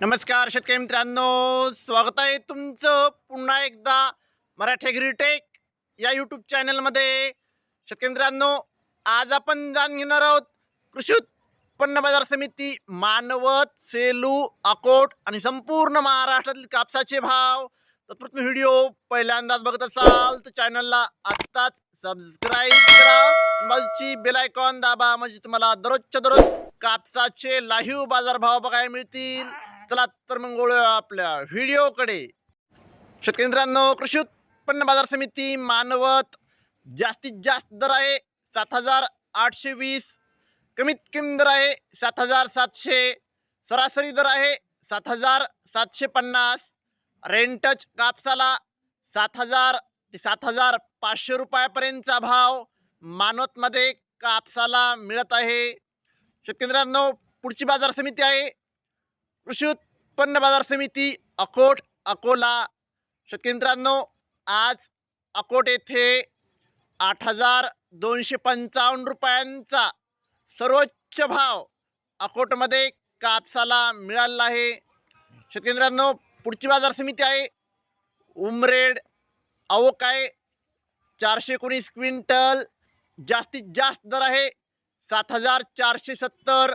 नमस्कार शेतकरी मित्रांनो स्वागत आहे तुमचं पुन्हा एकदा मराठी ग्रीटेक या यूट्यूब चॅनलमध्ये शेतकरी मित्रांनो आज आपण जाणून घेणार आहोत कृषी उत्पन्न बाजार समिती मानवत सेलू अकोट आणि संपूर्ण महाराष्ट्रातील कापसाचे भाव. तत्पूर्वी व्हिडिओ पहिल्यांदाच बघत असाल तर चॅनलला आत्ताच सबस्क्राईब करा. बाजूची बेल आयकॉन दाबा म्हणजे तुम्हाला दररोजच्या दररोज कापसाचे लाईव्ह बाजारभाव बघायला मिळतील. चला तर मग वळूया आपल्या व्हिडिओकडे. शेतकरी मित्रांनो कृषी उत्पन्न बाजार समिती मानवत जास्तीत जास्त दर आहे सात हजार आठशे वीस. कमीत कमी दर आहे सात हजार सातशे. सरासरी दर आहे सात हजार सातशे पन्नास. रेंटच कापसाला सात हजार ते सात हजार पाचशे रुपयापर्यंतचा भाव मानवतमध्ये कापसाला मिळत आहे. शेतकरी पुढची बाजार समिती आहे कृषी उत्पन्न बाजार समिती अकोट अकोला. शेतकरी मित्रांनो आज अकोट येथे आठ हजार दोनशे पंचावन्न रुपयांचा सर्वोच्च भाव अकोटमध्ये कापसाला मिळाला आहे. शेतकरी मित्रांनो पुढची बाजार समिती आहे. उमरेड अवकाय चारशे एकोणीस क्विंटल जास्तीत जास्त दर आहे. सात हजार चारशे सत्तर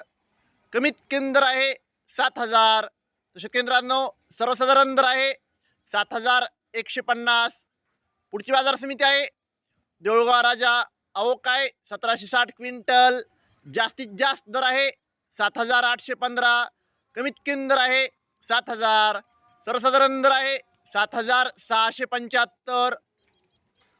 कमीत कमी दर आहे. सात हजार. तर सर्वसाधारण दर आहे सात हजार एकशे पन्नास. पुढची बाजार समिती आहे देऊळगाव राजा. अवकाय सतराशे साठ क्विंटल. जास्तीत जास्त दर आहे सात हजार आठशे पंधरा. कमीत कमी दर आहे सात हजार. सर्वसाधारण दर आहे सात हजार सहाशे पंच्याहत्तर.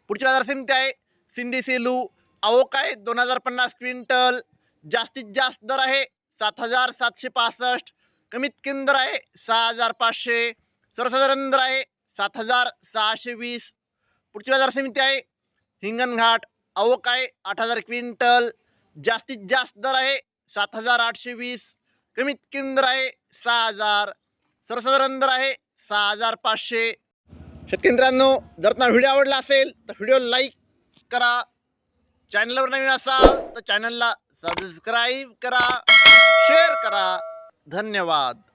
पुढची बाजार समिती आहे सिंधी सेलू. अवकाय दोन हजार पन्नास क्विंटल. जास्तीत जास्त दर आहे सात हजार सातशे पासष्ट. कमीत कमी दर आहे सहा हजार पाचशे सर्वसाधारण दर आहे सात हजार सहाशे वीस पुढची बाजार समिती आहे हिंगणघाट अवकाय आठ हजार क्विंटल जास्तीत जास्त दर आहे सात हजार आठशे वीस कमीत कमी दर आहे सहा हजार सर्वसाधारण दर आहे सहा हजार पाचशे. शेतकरी जर तुम्हाला व्हिडिओ आवडला असेल तर व्हिडिओ लाईक करा. चॅनलवर नवीन असाल तर चॅनलला सबस्क्राईब करा शेअर करा. धन्यवाद.